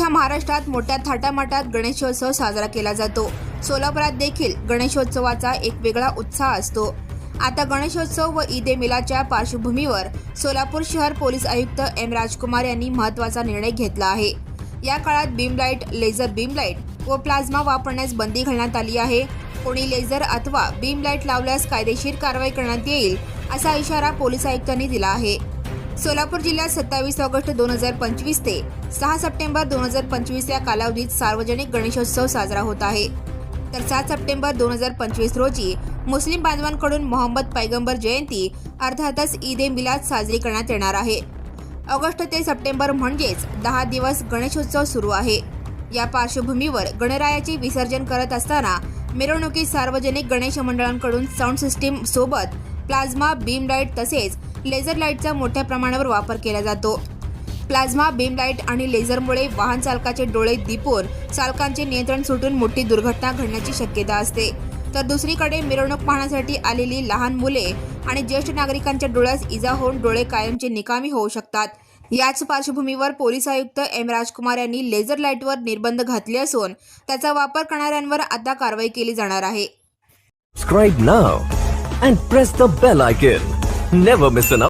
महाराष्ट्रात मोठ्या थाटामाटात गणेशोत्सव साजरा केला जातो. सोलापुरात देखील गणेशोत्सवाचा एक वेगळा उत्साह असतो. आता गणेशोत्सव व ईद ए मिलाच्या पार्श्वभूमीवर सोलापूर शहर पोलीस आयुक्त एम राजकुमार यांनी महत्त्वाचा निर्णय घेतला आहे. या काळात beam light laser beam light व प्लाझ्मा वापरण्यास बंदी घालण्यात आली आहे. कोणी लेझर अथवा बीम लाइट लावल्यास कायदेशीर कारवाई करण्यात येईल असा इशारा पोलीस आयुक्तांनी दिला आहे. सोलापूर जिल्ह्यात सत्तावीस ऑगस्ट दोन हजार पंचवीस ते सहा सप्टेंबर दोन हजार पंचवीस या कालावधीत सार्वजनिक गणेशोत्सव साजरा होत आहे. तर सात सप्टेंबर दोन हजार पंचवीस रोजी मुस्लिम बांधवांकडून मोहम्मद पैगंबर जयंती अर्थातच ईद ए मिलाद साजरी करण्यात येणार आहे. ऑगस्ट ते सप्टेंबर म्हणजेच दहा दिवस गणेशोत्सव सुरू आहे. या पार्श्वभूमीवर गणरायाचे विसर्जन करत असताना मिरवणुकीत सार्वजनिक गणेश मंडळांकडून साऊंड सिस्टीम सोबत प्लाझ्मा बीम लाइट तसेच लेझर लाईटचा मोठ्या प्रमाणावर वापर केला जातो. प्लाझ्मा बीम लाइट आणि लेझरमुळे वाहन चालकाचे डोळे दिपून चालकांचे नियंत्रण सुटून मोठी दुर्घटना घडण्याची शक्यता असते. तर दुसरीकडे मिरवणूक पाहण्यासाठी आलेली लहान मुले आणि ज्येष्ठ नागरिकांच्या डोळ्यास इजा होऊन डोळे कायमचे निकामी होऊ शकतात. याच पार्श्वभूमीवर पोलीस आयुक्त एम. राजकुमार यांनी लेझर लाईटवर निर्बंध घातले असून त्याचा वापर करणाऱ्यांवर आता कारवाई केली जाणार आहे. Never miss an